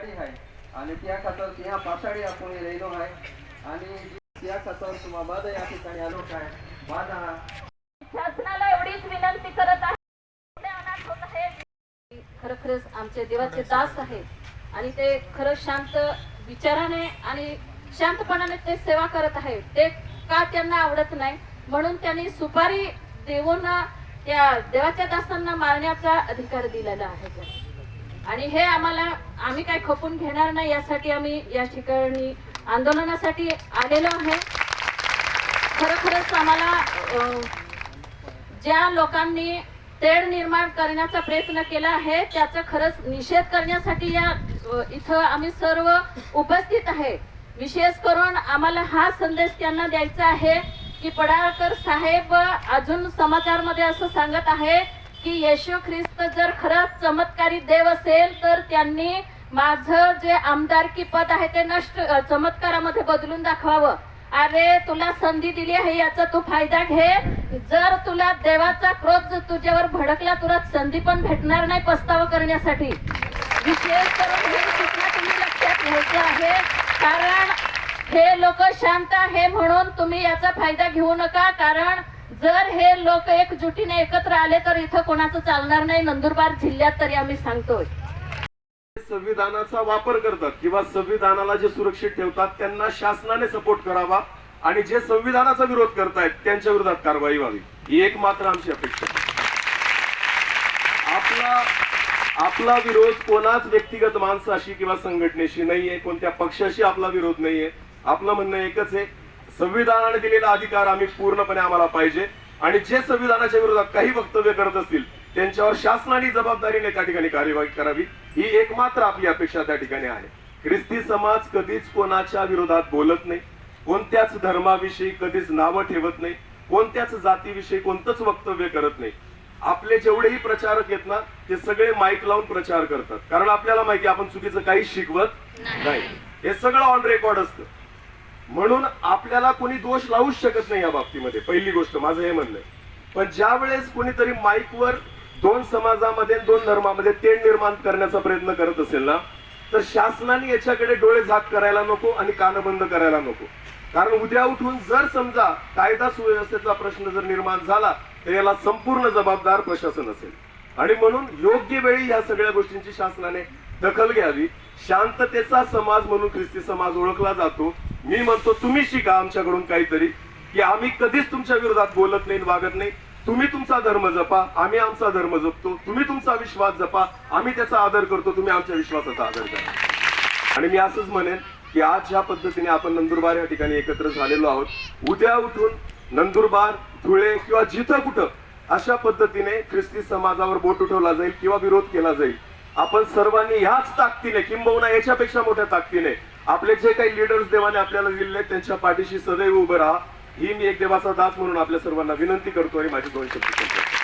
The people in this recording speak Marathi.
गाडी आहे. आणि त्या खातर त्या पासाडी आपण राहिलो आहे. आणि त्या खातर तुम्हा बाद या ठिकाणी आलो काय बाद. हा शासनाला एवढीच विनंती करत आहे. एवढे अनाथ आमचे देवाचे दास आहेत. आणि ते खरं शांत विचाराने आणि शांतपणाने ते सेवा करत आहेत. ते का त्यांना आवडत नाही? म्हणून त्यांनी सुपारी देऊन त्या देवाच्या दासांना मारण्याचा अधिकार दिलेला आहे. त्यांनी. आणि हे आम्हाला आम्ही काय खपून घेणार नाही यासाठी आम्ही या ठिकाणी आंदोलनासाठी आलेलो आहे. खरोखरच आम्हाला ज्या लोकांनी तेढ निर्माण करण्याचा प्रयत्न केला आहे त्याचा खरंच निषेध करण्यासाठी या इथं आम्ही सर्व उपस्थित आहे. विशेष करून आम्हाला हा संदेश त्यांना द्यायचा आहे की पडाळकर साहेब अजून समाचारमध्ये असं सांगत आहे की येशू ख्रिस्त जर खरंच चमत्कारी देव असेल तर त्यांनी माझं जे आमदारकी पद आहे ते नष्ट चमत्कारामध्ये बदलून दाखवावं. अरे तुला संधी दिली आहे याचा तू फायदा घे. जर तुला देवाचा क्रोध तुझ्यावर भडकला तुला संधी पण भेटणार नाही पस्तावा करण्यासाठी. विशेष करून हे सूचना तुम्ही लक्षात घ्यायची आहे. कारण हे लोक शांत आहे म्हणून तुम्ही याचा फायदा घेऊ नका. कारण जर हे लोक एकजुटीने एकत्र आले तर इथं कोणाचं चालणार नाही. नंदुरबार जिल्ह्यात तरी आम्ही सांगतोय. संविधानाचा वापर करतात किंवा संविधानाला जे सुरक्षित ठेवतात त्यांना शासनाने सपोर्ट करावा आणि जे संविधानाचा विरोध करतायत त्यांच्या विरोधात कारवाई व्हावी. ही एक मात्र आमची अपेक्षा आपला आपला विरोध कोणाच व्यक्तिगत माणसाशी किंवा संघटनेशी नाहीये कोणत्या पक्षाशी आपला विरोध नाहीये. आपलं म्हणणं एकच आहे संविधानाने दिलेला अधिकार आम्ही पूर्णपणे आम्हाला पाहिजे. आणि जे संविधानाच्या विरोधात काही वक्तव्य करत असतील त्यांच्यावर शासनाने जबाबदारीने त्या ठिकाणी कार्यवाही करावी. ही एकमात्र आपली अपेक्षा त्या ठिकाणी आहे. ख्रिस्ती समाज कधीच कोणाच्या विरोधात बोलत नाही. कोणत्याच धर्माविषयी कधीच नावं ठेवत नाही. कोणत्याच जातीविषयी कोणतंच वक्तव्य करत नाही. आपले जेवढेही प्रचारक आहेत ना ते सगळे माईक लावून प्रचार करतात. कारण आपल्याला माहिती आपण चुकीचं काही शिकवत नाही. हे सगळं ऑन रेकॉर्ड असतं. म्हणून आपल्याला कोणी दोष लावूच शकत नाही या बाबतीमध्ये. पहिली गोष्ट माझं हे म्हणणं पण ज्या वेळेस कोणीतरी माईकवर दोन समाजामध्ये दोन धर्मामध्ये तेढ निर्माण करण्याचा प्रयत्न करत असेल ना तर शासनाने याच्याकडे डोळे झाक करायला नको आणि कान बंद करायला नको. कारण उद्या उठून जर समजा कायदा सुव्यवस्थेचा प्रश्न जर निर्माण झाला तर याला संपूर्ण जबाबदार प्रशासन असेल. आणि म्हणून योग्य वेळी या सगळ्या गोष्टींची शासनाने दखल घ्यावी. शांततेचा समाज म्हणून ख्रिस्ती समाज ओळखला जातो. मी म्हणतो तुम्ही शिका आमच्याकडून काहीतरी की आम्ही कधीच तुमच्या विरोधात बोलत नाही वागत नाही. तुम्ही तुमचा धर्म जपा आम्ही आमचा धर्म जपतो. तुम्ही तुमचा विश्वास जपा आम्ही त्याचा आदर करतो तुम्ही आमच्या विश्वासाचा आदर करा. आणि मी असंच म्हणेन की आज ज्या पद्धतीने आपण नंदुरबार या ठिकाणी एकत्र झालेलो आहोत उद्या उठून नंदुरबार धुळे किंवा जिथं कुठं अशा पद्धतीने ख्रिस्ती समाजावर बोट उठवला जाईल किंवा विरोध केला जाईल. आपण सर्वांनी ह्याच ताकदीने किंबहुना याच्यापेक्षा मोठ्या ताकदीने आपले जे काही लिडर्स देवाने आपल्याला दिलेले त्यांच्या पाठीशी सदैव उभं राहा. ही मी एक देवाचा दास म्हणून आपल्या सर्वांना विनंती करतो आणि माझी दोन शब्द